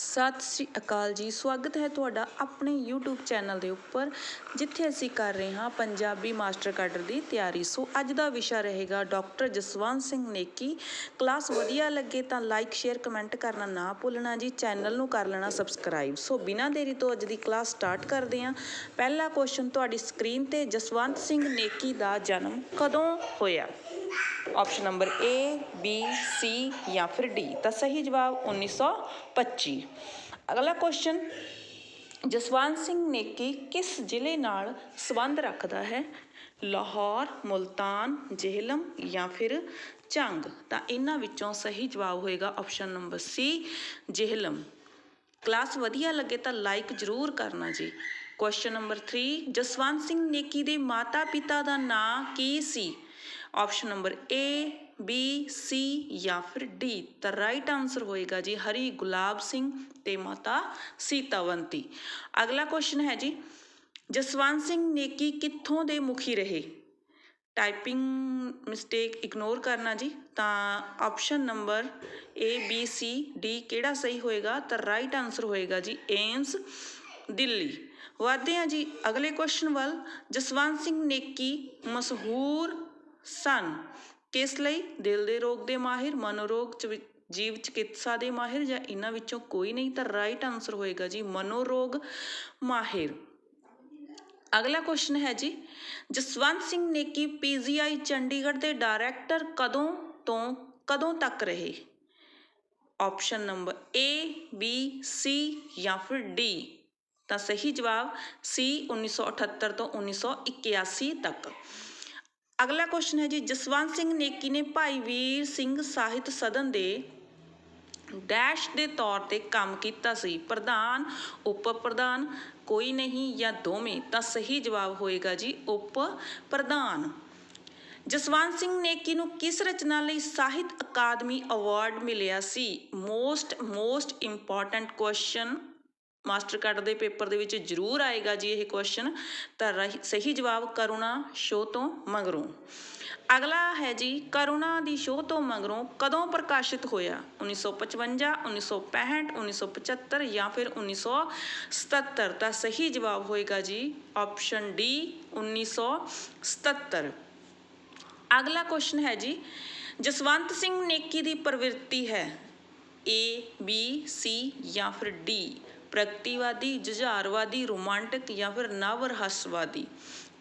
ਸਤਿ ਸ੍ਰੀ ਅਕਾਲ ਜੀ। ਸਵਾਗਤ ਹੈ ਤੁਹਾਡਾ ਆਪਣੇ YouTube ਚੈਨਲ ਦੇ ਉੱਪਰ, ਜਿੱਥੇ ਅਸੀਂ ਕਰ ਰਹੇ ਹਾਂ ਪੰਜਾਬੀ ਮਾਸਟਰ ਕਾਡਰ ਦੀ ਤਿਆਰੀ। ਸੋ ਅੱਜ ਦਾ ਵਿਸ਼ਾ ਰਹੇਗਾ ਡਾਕਟਰ ਜਸਵੰਤ ਸਿੰਘ ਨੇਕੀ। ਕਲਾਸ ਵਧੀਆ ਲੱਗੇ ਤਾਂ ਲਾਈਕ, ਸ਼ੇਅਰ, ਕਮੈਂਟ ਕਰਨਾ ਨਾ ਭੁੱਲਣਾ ਜੀ। ਚੈਨਲ ਨੂੰ ਕਰ ਲੈਣਾ ਸਬਸਕ੍ਰਾਈਬ। ਸੋ ਬਿਨਾਂ ਦੇਰੀ ਤੋਂ ਅੱਜ ਦੀ ਕਲਾਸ ਸਟਾਰਟ ਕਰਦੇ ਹਾਂ। ਪਹਿਲਾ ਕੁਐਸਚਨ ਤੁਹਾਡੀ ਸਕਰੀਨ ਤੇ ਜਸਵੰਤ ਸਿੰਘ ਨੇਕੀ ਦਾ ਜਨਮ ਕਦੋਂ ਹੋਇਆ? Option number A B C ਜਾਂ ਫਿਰ D ਤਾਂ ਸਹੀ ਜਵਾਬ 1925 ਅਗਲਾ ਕੁਐਸਚਨ ਜਸਵੰਤ ਸਿੰਘ ਨੇਕੀ ਕਿਸ ਜ਼ਿਲ੍ਹੇ ਨਾਲ ਸੰਬੰਧ ਰੱਖਦਾ ਹੈ ਲਾਹੌਰ ਮੁਲਤਾਨ ਜੇਹਲਮ ਜਾਂ ਫਿਰ ਝੰਗ ਤਾਂ ਇਹਨਾਂ ਵਿੱਚੋਂ ਸਹੀ ਜਵਾਬ ਹੋਏਗਾ option number C Jhelum class ਵਧੀਆ ਲੱਗੇ ਤਾਂ ਲਾਈਕ ਜ਼ਰੂਰ ਕਰਨਾ ਜੀ ਕੁਐਸਚਨ ਨੰਬਰ 3 ਜਸਵੰਤ ਸਿੰਘ ਨੇਕੀ ਦੇ ਮਾਤਾ ਪਿਤਾ ਦਾ ਨਾਂ ਕੀ ਸੀ option number A B C ਜਾਂ ਫਿਰ ਡੀ ਤਾਂ ਰਾਈਟ ਆਨਸਰ ਹੋਏਗਾ ਜੀ ਹਰੀ ਗੁਲਾਬ ਸਿੰਘ ਤੇ ਮਾਤਾ ਸੀਤਾਵੰਤੀ। ਅਗਲਾ ਕੁਐਸਚਨ ਹੈ ਜੀ, ਜਸਵੰਤ ਸਿੰਘ ਨੇਕੀ ਕਿੱਥੋਂ ਦੇ ਮੁਖੀ ਰਹੇ? ਟਾਈਪਿੰਗ ਮਿਸਟੇਕ ਇਗਨੋਰ ਕਰਨਾ ਜੀ। ਤਾਂ option number A B C D ਕਿਹੜਾ ਸਹੀ ਹੋਏਗਾ? ਤਾਂ ਰਾਈਟ ਆਨਸਰ ਹੋਏਗਾ ਜੀ ਏਮਸ ਦਿੱਲੀ। ਵਧਦੇ ਹਾਂ ਜੀ ਅਗਲੇ ਕੁਐਸਚਨ ਵੱਲ। ਜਸਵੰਤ ਸਿੰਘ ਨੇਕੀ ਮਸ਼ਹੂਰ ਸਨ। ਕਿਸ ਲਈ? ਦਿਲ ਦੇ ਰੋਗ ਦੇ ਮਾਹਿਰ, ਮਨੋਰੋਗ ਚ ਜੀਵ ਚਿਕਿਤਸਾ ਦੇ ਮਾਹਿਰ ਜਾਂ ਇਹਨਾਂ ਵਿੱਚੋਂ ਕੋਈ ਨਹੀਂ ਤਾਂ ਰਾਈਟ ਆਨਸਰ ਹੋਏਗਾ ਜੀ, ਮਨੋਰੋਗ ਮਾਹਿਰ। ਅਗਲਾ ਕੁਐਸਚਨ ਹੈ ਜੀ, ਜਸਵੰਤ ਸਿੰਘ ਨੇਕੀ ਪੀਜੀਆਈ ਚੰਡੀਗੜ੍ਹ ਦੇ ਡਾਇਰੈਕਟਰ ਕਦੋਂ ਤੋਂ ਕਦੋਂ ਤੱਕ ਰਹੇ? Option number A, B, C ਜਾਂ ਫਿਰ D? ਤਾਂ ਸਹੀ ਜਵਾਬ C 1978 ਤੋਂ 1981 ਤੱਕ। ਅਗਲਾ ਕੁਐਸਚਨ ਹੈ ਜੀ, ਜਸਵੰਤ ਸਿੰਘ ਨੇਕੀ ਨੇ ਭਾਈ ਵੀਰ ਸਿੰਘ ਸਾਹਿਤ ਸਦਨ ਦੇ ਡੈਸ਼ ਦੇ ਤੌਰ ਤੇ ਕੰਮ ਕੀਤਾ ਸੀ। ਪ੍ਰਧਾਨ ਉਪ ਪ੍ਰਧਾਨ ਕੋਈ ਨਹੀਂ ਜਾਂ ਦੋਵੇਂ? ਤਾਂ ਸਹੀ ਜਵਾਬ ਹੋਏਗਾ ਜੀ ਉਪ ਪ੍ਰਧਾਨ ਜਸਵੰਤ ਸਿੰਘ ਨੇਕੀ ਨੂੰ ਕਿਸ ਰਚਨਾ ਲਈ ਸਾਹਿਤ ਅਕਾਦਮੀ ਅਵਾਰਡ ਮਿਲਿਆ ਸੀ? Most most important question master card ਦੇ ਪੇਪਰ ਦੇ ਵਿੱਚ ਜ਼ਰੂਰ ਆਏਗਾ ਜੀ ਇਹ ਕੁਐਸਚਨ ਤਾਂ ਸਹੀ ਜਵਾਬ ਕਰੁਣਾ ਸ਼ੋਅ ਤੋਂ ਮਗਰੋਂ। ਅਗਲਾ ਹੈ ਜੀ, ਕਰੁਣਾ ਦੀ ਸ਼ੋਅ ਤੋਂ ਮਗਰੋਂ ਕਦੋਂ ਪ੍ਰਕਾਸ਼ਿਤ ਹੋਇਆ? 1955 1965 1975 ਜਾਂ ਫਿਰ 1977 ਤਾਂ ਸਹੀ ਜਵਾਬ ਹੋਏਗਾ ਜੀ ਆਪਸ਼ਨ ਡੀ 1977 ਅਗਲਾ ਕੁਐਸਚਨ ਹੈ ਜੀ, ਜਸਵੰਤ ਸਿੰਘ ਨੇਕੀ ਦੀ ਪ੍ਰਵਿਰਤੀ ਹੈ ਏ ਬੀ ਸੀ ਜਾਂ ਫਿਰ ਡੀ ਪ੍ਰਗਤੀਵਾਦੀ, ਜੁਝਾਰਵਾਦੀ, ਰੋਮਾਂਟਿਕ ਜਾਂ ਫਿਰ ਨਵ ਰਹੱਸਵਾਦੀ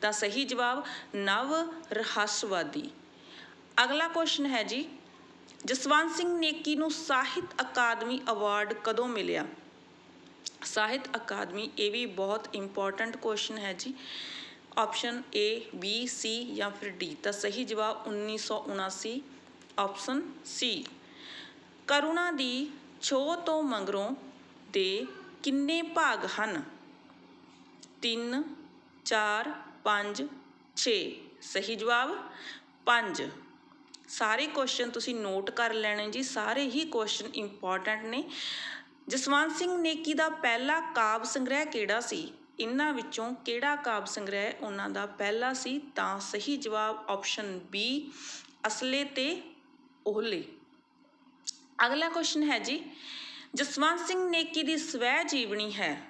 ਤਾਂ ਸਹੀ ਜਵਾਬ ਨਵ ਰਹੱਸਵਾਦੀ ਅਗਲਾ ਕੁਐਸਚਨ ਹੈ ਜੀ, ਜਸਵੰਤ ਸਿੰਘ ਨੇਕੀ ਨੂੰ ਸਾਹਿਤ ਅਕਾਦਮੀ ਅਵਾਰਡ ਕਦੋਂ ਮਿਲਿਆ? ਸਾਹਿਤ ਅਕਾਦਮੀ, ਇਹ ਵੀ ਬਹੁਤ ਇੰਪੋਰਟੈਂਟ ਕੁਐਸਚਨ ਹੈ ਜੀ। ਆਪਸ਼ਨ A, B, C ਜਾਂ ਫਿਰ D ਤਾਂ ਸਹੀ ਜਵਾਬ 1979 ਆਪਸ਼ਨ C ਕਰੁਣਾ ਦੀ ਛੋ ਤੋਂ ਮਗਰੋਂ ਦੇ ਕਿੰਨੇ ਭਾਗ ਹਨ? 3 4 5 6 ਸਹੀ ਜਵਾਬ? ਪੰਜ। ਸਾਰੇ ਕੁਐਸਚਨ ਤੁਸੀਂ ਨੋਟ ਕਰ ਲੈਣੇ ਜੀ। ਸਾਰੇ ਹੀ ਕੁਐਸਚਨ ਇੰਪੋਰਟੈਂਟ ਨੇ। ਜਸਵੰਤ ਸਿੰਘ ਨੇਕੀ ਦਾ ਪਹਿਲਾ ਕਾਵਿ ਸੰਗ੍ਰਹਿ ਕਿਹੜਾ ਸੀ? ਇਹਨਾਂ ਵਿੱਚੋਂ ਕਿਹੜਾ ਕਾਵਿ ਸੰਗ੍ਰਹਿ ਉਹਨਾਂ ਦਾ ਪਹਿਲਾ ਸੀ? ਤਾਂ ਸਹੀ ਜਵਾਬ ਆਪਸ਼ਨ ਬੀ ਅਸਲੇ ਤੇ ਓਹਲੇ। ਅਗਲਾ ਕੁਐਸਚਨ ਹੈ ਜੀ ਜਸਵੰਤ ਸਿੰਘ ਨੇਕੀ ਦੀ ਸਵੈ ਜੀਵਨੀ ਹੈ।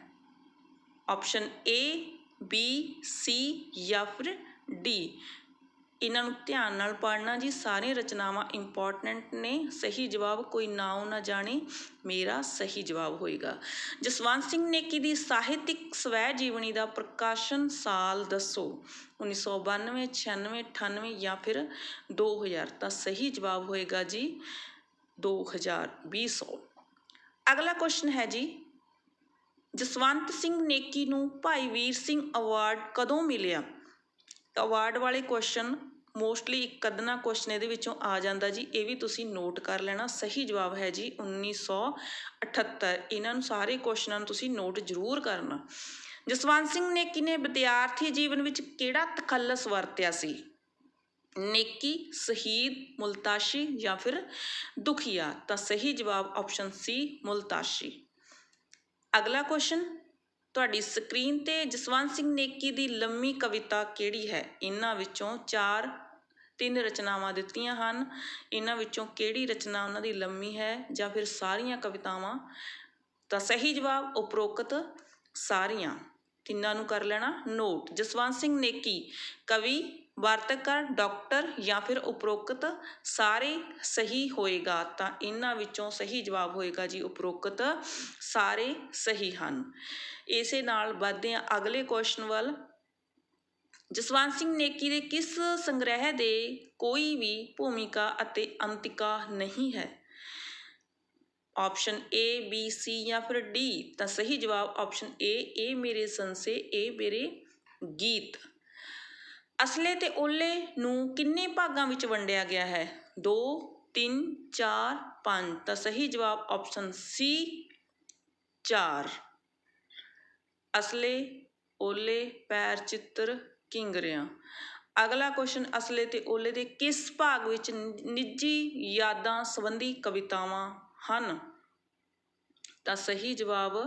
ਆਪਸ਼ਨ ਏ ਬੀ ਸੀ ਜਾਂ ਫਿਰ ਡੀ ਇਹਨਾਂ ਨੂੰ ਧਿਆਨ ਨਾਲ ਪੜ੍ਹਨਾ ਜੀ, ਸਾਰੀਆਂ ਰਚਨਾਵਾਂ ਇੰਪੋਰਟੈਂਟ ਨੇ, ਸਹੀ ਜਵਾਬ ਕੋਈ ਨਾ ਉਹ ਨਾ ਜਾਣੇ, ਮੇਰਾ ਸਹੀ ਜਵਾਬ ਹੋਏਗਾ। ਜਸਵੰਤ ਸਿੰਘ ਨੇਕੀ ਦੀ ਸਾਹਿਤਿਕ ਸਵੈ ਜੀਵਨੀ ਦਾ ਪ੍ਰਕਾਸ਼ਨ ਸਾਲ ਦੱਸੋ। 1992 96 98 ਜਾਂ ਫਿਰ 2000 ਤਾਂ ਸਹੀ ਜਵਾਬ ਹੋਏਗਾ ਜੀ 2020 ਅਗਲਾ ਕੁਐਸਚਨ ਹੈ ਜੀ, ਜਸਵੰਤ ਸਿੰਘ ਨੇਕੀ ਨੂੰ ਭਾਈ ਵੀਰ ਸਿੰਘ ਅਵਾਰਡ ਕਦੋਂ ਮਿਲਿਆ? ਅਵਾਰਡ ਵਾਲੇ ਕੁਐਸਚਨ ਮੋਸਟਲੀ ਇੱਕ ਅੱਧਨਾ ਕੁਐਸਚਨ ਇਹਦੇ ਵਿੱਚੋਂ ਆ ਜਾਂਦਾ ਜੀ, ਇਹ ਵੀ ਤੁਸੀਂ ਨੋਟ ਕਰ ਲੈਣਾ, ਸਹੀ ਜਵਾਬ ਹੈ ਜੀ 1978 ਇਹਨਾਂ ਨੂੰ ਸਾਰੇ ਕੁਐਸਚਨਾਂ ਨੂੰ ਤੁਸੀਂ ਨੋਟ ਜ਼ਰੂਰ ਕਰਨਾ। ਜਸਵੰਤ ਸਿੰਘ ਨੇਕੀ ਨੇ ਵਿਦਿਆਰਥੀ ਜੀਵਨ ਵਿੱਚ ਕਿਹੜਾ ਤਖੱਲਸ ਵਰਤਿਆ ਸੀ? ਨੇਕੀ, ਸ਼ਹੀਦ, ਮੁਲਤਾਸ਼ੀ ਜਾਂ ਫਿਰ ਦੁਖੀਆ? ਤਾਂ ਸਹੀ ਜਵਾਬ ਆਪਸ਼ਨ ਸੀ ਮੁਲਤਾਸ਼ੀ। ਅਗਲਾ ਕੁਐਸਚਨ ਤੁਹਾਡੀ ਸਕਰੀਨ ਤੇ ਜਸਵੰਤ ਸਿੰਘ ਨੇਕੀ ਦੀ ਲੰਮੀ ਕਵਿਤਾ ਕਿਹੜੀ ਹੈ? ਇਹਨਾਂ ਵਿੱਚੋਂ ਚਾਰ, ਤਿੰਨ ਰਚਨਾਵਾਂ ਦਿੱਤੀਆਂ ਹਨ। ਇਹਨਾਂ ਵਿੱਚੋਂ ਕਿਹੜੀ ਰਚਨਾ ਉਹਨਾਂ ਦੀ ਲੰਮੀ ਹੈ ਜਾਂ ਫਿਰ ਸਾਰੀਆਂ ਕਵਿਤਾਵਾਂ? ਤਾਂ ਸਹੀ ਜਵਾਬ ਉਪਰੋਕਤ ਸਾਰੀਆਂ। ਤਿੰਨਾਂ ਨੂੰ ਕਰ ਲੈਣਾ ਨੋਟ ਜਸਵੰਤ ਸਿੰਘ ਨੇਕੀ, ਕਵੀ ਵਾਰਤਕਾਰ ਡਾਕਟਰ ਜਾਂ ਫਿਰ ਉਪਰੋਕਤ ਸਾਰੇ ਸਹੀ ਹੋਏਗਾ ਤਾਂ ਇਹਨਾਂ ਵਿੱਚੋਂ ਸਹੀ ਜਵਾਬ ਹੋਏਗਾ ਜੀ, ਉਪਰੋਕਤ ਸਾਰੇ ਸਹੀ ਹਨ। ਇਸੇ ਨਾਲ ਵੱਧਦੇ ਹਾਂ ਅਗਲੇ ਕੁਐਸਚਨ ਵੱਲ। ਜਸਵੰਤ ਸਿੰਘ ਨੇਕੀ ਦੇ ਕਿਸ ਸੰਗ੍ਰਹਿ ਦੇ ਕੋਈ ਵੀ ਭੂਮਿਕਾ ਅਤੇ ਅੰਤਿਕਾ ਨਹੀਂ ਹੈ? ਆਪਸ਼ਨ A, B, C ਜਾਂ ਫਿਰ D ਤਾਂ ਸਹੀ ਜਵਾਬ ਆਪਸ਼ਨ A ਇਹ ਮੇਰੇ ਸੰਸੇ ਇਹ ਮੇਰੇ ਗੀਤ। ਅਸਲੇ ਅਤੇ ਓਲੇ ਨੂੰ ਕਿੰਨੇ ਭਾਗਾਂ ਵਿੱਚ ਵੰਡਿਆ ਗਿਆ ਹੈ? 2 3 4 5 ਤਾਂ ਸਹੀ ਜਵਾਬ ਆਪਸ਼ਨ ਸੀ ਚਾਰ। ਅਸਲੇ, ਓਲੇ, ਪੈਰ, ਚਿੱਤਰ ਕਿੰਗਰਿਆਂ ਅਗਲਾ ਕੁਐਸਚਨ ਅਸਲੇ ਤੇ ਓਲੇ ਦੇ ਕਿਸ ਭਾਗ ਵਿੱਚ ਨਿੱਜੀ ਯਾਦਾਂ ਸੰਬੰਧੀ ਕਵਿਤਾਵਾਂ ਹਨ? ਤਾਂ ਸਹੀ ਜਵਾਬ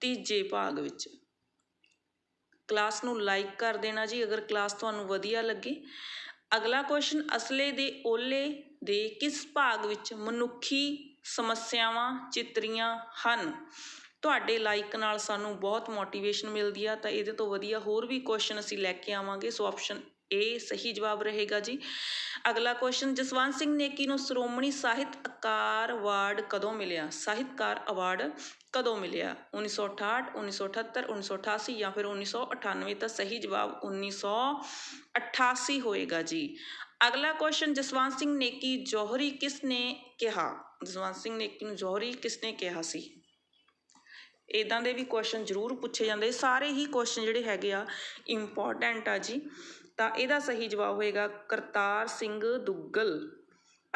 ਤੀਜੇ ਭਾਗ ਵਿੱਚ। ਕਲਾਸ ਨੂੰ ਲਾਈਕ ਕਰ ਦੇਣਾ ਜੀ, ਅਗਰ ਕਲਾਸ ਤੁਹਾਨੂੰ ਵਧੀਆ ਲੱਗੇ। ਅਗਲਾ ਕੁਐਸਚਨ ਅਸਲੇ ਦੇ ਓਲੇ ਦੇ ਕਿਸ ਭਾਗ ਵਿੱਚ ਮਨੁੱਖੀ ਸਮੱਸਿਆਵਾਂ ਚਿਤਰੀਆਂ ਹਨ? ਤੁਹਾਡੇ ਲਾਈਕ ਨਾਲ ਸਾਨੂੰ ਬਹੁਤ ਮੋਟੀਵੇਸ਼ਨ ਮਿਲਦੀ ਆ, ਤਾਂ ਇਹਦੇ ਤੋਂ ਵਧੀਆ ਹੋਰ ਵੀ ਕੁਐਸਚਨ ਅਸੀਂ ਲੈ ਕੇ ਆਵਾਂਗੇ। ਸੋ ਆਪਸ਼ਨ ਇਹ ਸਹੀ ਜਵਾਬ ਰਹੇਗਾ ਜੀ। ਅਗਲਾ ਕੁਐਸਚਨ ਜਸਵੰਤ ਸਿੰਘ ਨੇਕੀ ਨੂੰ ਸ਼੍ਰੋਮਣੀ ਸਾਹਿਤ ਅਕਾਰ ਅਵਾਰਡ ਕਦੋਂ ਮਿਲਿਆ? ਸਾਹਿਤਕਾਰ ਅਵਾਰਡ ਕਦੋਂ ਮਿਲਿਆ? 1968 1978 1988 ਜਾਂ ਫਿਰ 1998 ਤਾਂ ਸਹੀ ਜਵਾਬ 1988 ਹੋਏਗਾ ਜੀ। ਅਗਲਾ ਕੁਐਸਚਨ ਜਸਵੰਤ ਸਿੰਘ ਨੇਕੀ ਜੋਹਰੀ ਕਿਸ ਨੇ ਕਿਹਾ? ਜਸਵੰਤ ਸਿੰਘ ਨੇਕੀ ਨੂੰ ਜੋਹਰੀ ਕਿਸ ਨੇ ਕਿਹਾ ਸੀ? ਇਦਾਂ ਦੇ ਵੀ ਕੁਐਸਚਨ ਜ਼ਰੂਰ ਪੁੱਛੇ ਜਾਂਦੇ। ਸਾਰੇ ਹੀ ਕੁਐਸਚਨ ਜਿਹੜੇ ਹੈਗੇ ਆ ਇੰਪੋਰਟੈਂਟ ਆ ਜੀ। ਤਾਂ ਇਹਦਾ ਸਹੀ ਜਵਾਬ ਹੋਏਗਾ ਕਰਤਾਰ ਸਿੰਘ ਦੁੱਗਲ।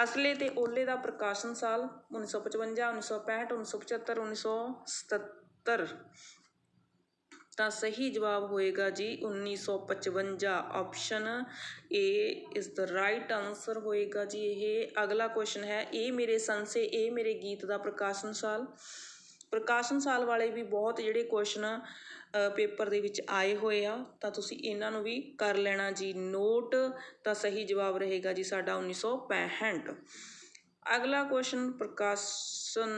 ਅਸਲੇ ਤੇ ਓਲੇ ਦਾ ਪ੍ਰਕਾਸ਼ਨ ਸਾਲ 1955 1965 1975 1977 ਤਾਂ ਸਹੀ ਜਵਾਬ ਹੋਏਗਾ ਜੀ 1955 option A is the right answer ਹੋਏਗਾ ਜੀ ਇਹ। ਅਗਲਾ ਕੁਐਸਚਨ ਹੈ, ਇਹ ਮੇਰੇ ਸੰਸੇ, ਇਹ ਮੇਰੇ ਗੀਤ ਦਾ ਪ੍ਰਕਾਸ਼ਨ ਸਾਲ। ਪ੍ਰਕਾਸ਼ਨ ਸਾਲ ਵਾਲੇ ਵੀ ਬਹੁਤ ਜਿਹੜੇ ਕੁਐਸਚਨ ਪੇਪਰ ਦੇ ਵਿੱਚ ਆਏ ਹੋਏ ਆ, ਤਾਂ ਤੁਸੀਂ ਇਹਨਾਂ ਨੂੰ ਵੀ ਕਰ ਲੈਣਾ ਜੀ ਨੋਟ, ਤਾਂ ਸਹੀ ਜਵਾਬ ਰਹੇਗਾ ਜੀ ਸਾਡਾ 1965 ਅਗਲਾ ਕੁਐਸਚਨ ਪ੍ਰਕਾਸ਼ਨ,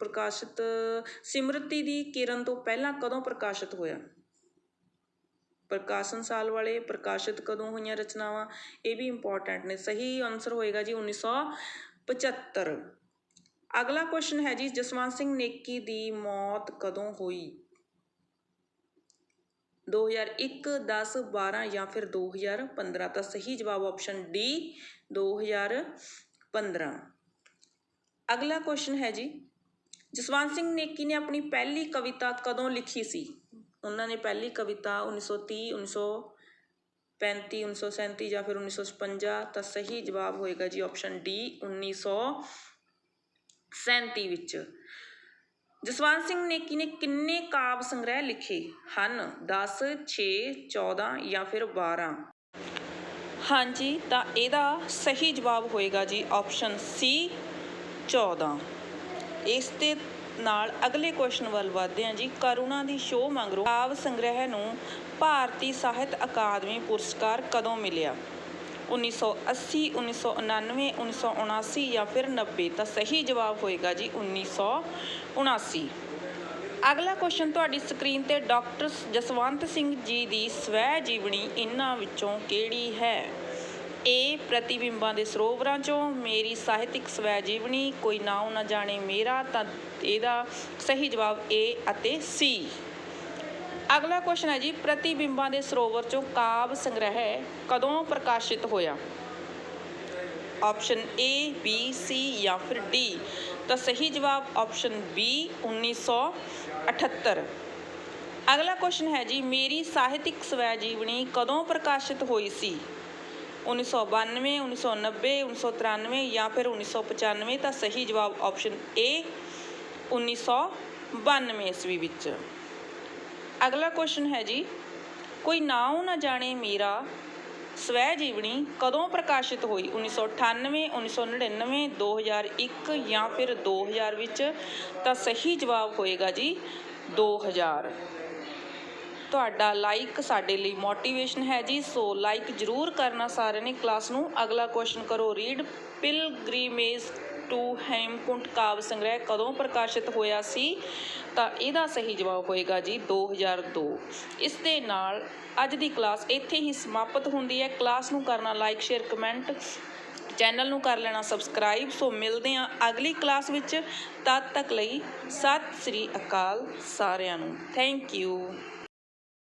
ਪ੍ਰਕਾਸ਼ਿਤ ਸਿਮਰਤੀ ਦੀ ਕਿਰਨ ਤੋਂ ਪਹਿਲਾਂ ਕਦੋਂ ਪ੍ਰਕਾਸ਼ਿਤ ਹੋਇਆ? ਪ੍ਰਕਾਸ਼ਨ ਸਾਲ ਵਾਲੇ, ਪ੍ਰਕਾਸ਼ਿਤ ਕਦੋਂ ਹੋਈਆਂ ਰਚਨਾਵਾਂ? ਇਹ ਵੀ ਇੰਪੋਰਟੈਂਟ ਨੇ, ਸਹੀ ਆਨਸਰ ਹੋਏਗਾ ਜੀ 1975 ਅਗਲਾ ਕੁਐਸਚਨ ਹੈ ਜੀ ਜਸਵੰਤ ਸਿੰਘ ਨੇਕੀ ਦੀ ਮੌਤ ਕਦੋਂ ਹੋਈ? 2001 10 12 ਜਾਂ ਫਿਰ 2015 ਤਾਂ ਸਹੀ ਜਵਾਬ ਆਪਸ਼ਨ ਡੀ 2015 ਅਗਲਾ ਕੁਐਸਚਨ ਹੈ ਜੀ, ਜਸਵੰਤ ਸਿੰਘ ਨੇਕੀ ਨੇ ਆਪਣੀ ਪਹਿਲੀ ਕਵਿਤਾ ਕਦੋਂ ਲਿਖੀ ਸੀ? ਉਹਨਾਂ ਨੇ ਪਹਿਲੀ ਕਵਿਤਾ 1930 1935 1937 ਜਾਂ ਫਿਰ 1956 ਤਾਂ ਸਹੀ ਜਵਾਬ ਹੋਏਗਾ ਜੀ ਆਪਸ਼ਨ ਡੀ 1937 ਵਿੱਚ। ਜਸਵੰਤ ਸਿੰਘ ਨੇਕੀ ਨੇ ਕਿੰਨੇ ਕਾਵ ਸੰਗ੍ਰਹਿ ਲਿਖੇ? ਹਨ 10 6 14 ਜਾਂ ਫਿਰ 12 ਹਾਂਜੀ, ਤਾਂ ਇਹਦਾ ਸਹੀ ਜਵਾਬ ਹੋਏਗਾ ਜੀ ਆਪਸ਼ਨ ਸੀ 14 ਇਸ ਦੇ ਨਾਲ ਅਗਲੇ ਕੁਐਸਚਨ ਵੱਲ ਵਧਦੇ ਹਾਂ ਜੀ। ਕਰੁਣਾ ਦੀ ਸ਼ੋਅ ਮੰਗਰੋ ਕਾਵ ਸੰਗ੍ਰਹਿ ਨੂੰ ਭਾਰਤੀ ਸਾਹਿਤ ਅਕਾਦਮੀ ਪੁਰਸਕਾਰ ਕਦੋਂ ਮਿਲਿਆ? 1980 1999 1979 ਜਾਂ ਫਿਰ 90 ਤਾਂ ਸਹੀ ਜਵਾਬ ਹੋਏਗਾ ਜੀ 1979 ਅਗਲਾ ਕੁਐਸਚਨ ਤੁਹਾਡੀ ਸਕਰੀਨ ਤੇ ਡਾਕਟਰ ਜਸਵੰਤ ਸਿੰਘ ਜੀ ਦੀ ਸਵੈ ਜੀਵਨੀ ਇਹਨਾਂ ਵਿੱਚੋਂ ਕਿਹੜੀ ਹੈ? ਏ ਪ੍ਰਤੀਬਿੰਬਾਂ ਦੇ ਸਰੋਵਰਾਂ ਚੋਂ, ਮੇਰੀ ਸਾਹਿਤਿਕ ਸਵੈ ਜੀਵਨੀ, ਕੋਈ ਨਾਉ ਨਾ ਜਾਣੇ ਮੇਰਾ ਤਾਂ ਇਹਦਾ ਸਹੀ ਜਵਾਬ ਏ ਅਤੇ ਸੀ ਅਗਲਾ ਕੁਐਸਚਨ ਹੈ ਜੀ, ਪ੍ਰਤੀਬਿੰਬਾਂ ਦੇ ਸਰੋਵਰ ਚੋਂ ਕਾਵ ਸੰਗ੍ਰਹਿ ਕਦੋਂ ਪ੍ਰਕਾਸ਼ਿਤ ਹੋਇਆ? ਆਪਸ਼ਨ ਏ ਬੀ ਸੀ ਜਾਂ ਫਿਰ ਡੀ ਤਾਂ ਸਹੀ ਜਵਾਬ ਆਪਸ਼ਨ ਬੀ 1978 ਅਗਲਾ ਕੁਐਸਚਨ ਹੈ ਜੀ, ਮੇਰੀ ਸਾਹਿਤਿਕ ਸਵੈ ਜੀਵਨੀ ਕਦੋਂ ਪ੍ਰਕਾਸ਼ਿਤ ਹੋਈ ਸੀ? 1992 1990 1993 ਜਾਂ ਫਿਰ 1995 ਤਾਂ ਸਹੀ ਜਵਾਬ ਆਪਸ਼ਨ ਏ 1992 ਈਸਵੀ ਵਿੱਚ। ਅਗਲਾ ਕੁਐਸਚਨ ਹੈ ਜੀ, ਕੋਈ ਨਾਉ ਨਾ ਜਾਣੇ ਮੇਰਾ, ਸਵੈ ਜੀਵਨੀ ਕਦੋਂ ਪ੍ਰਕਾਸ਼ਿਤ ਹੋਈ? 1998 1999 2001 ਜਾਂ ਫਿਰ 2000 ਵਿੱਚ? ਤਾਂ ਸਹੀ ਜਵਾਬ ਹੋਏਗਾ ਜੀ 2000 ਤੁਹਾਡਾ ਲਾਈਕ ਸਾਡੇ ਲਈ ਮੋਟੀਵੇਸ਼ਨ ਹੈ ਜੀ, ਸੋ ਲਾਈਕ ਜਰੂਰ ਕਰਨਾ ਸਾਰਿਆਂ ਨੇ। ਕਲਾਸ ਨੂੰ ਅਗਲਾ ਕੁਐਸਚਨ ਕਰੋ ਰੀਡ ਪਿਲਗ੍ਰੀਮੇਜ ਟੂ ਹੈਮਕੁੰਟ ਕਾਵ ਸੰਗ੍ਰਹਿ ਕਦੋਂ ਪ੍ਰਕਾਸ਼ਿਤ ਹੋਇਆ ਸੀ? ਤਾਂ ਇਹਦਾ ਸਹੀ ਜਵਾਬ ਹੋਏਗਾ ਜੀ 2002 ਇਸ ਦੇ ਨਾਲ ਅੱਜ ਦੀ ਕਲਾਸ ਇੱਥੇ ਹੀ ਸਮਾਪਤ ਹੁੰਦੀ ਹੈ। ਕਲਾਸ ਨੂੰ ਕਰਨਾ ਲਾਈਕ ਸ਼ੇਅਰ ਕਮੈਂਟ ਚੈਨਲ ਨੂੰ ਕਰ ਲੈਣਾ ਸਬਸਕ੍ਰਾਈਬ ਸੋ ਮਿਲਦੇ ਹਾਂ ਅਗਲੀ ਕਲਾਸ ਵਿੱਚ। ਤਦ ਤੱਕ ਲਈ ਸਤਿ ਸ੍ਰੀ ਅਕਾਲ ਸਾਰਿਆਂ ਨੂੰ। Thank you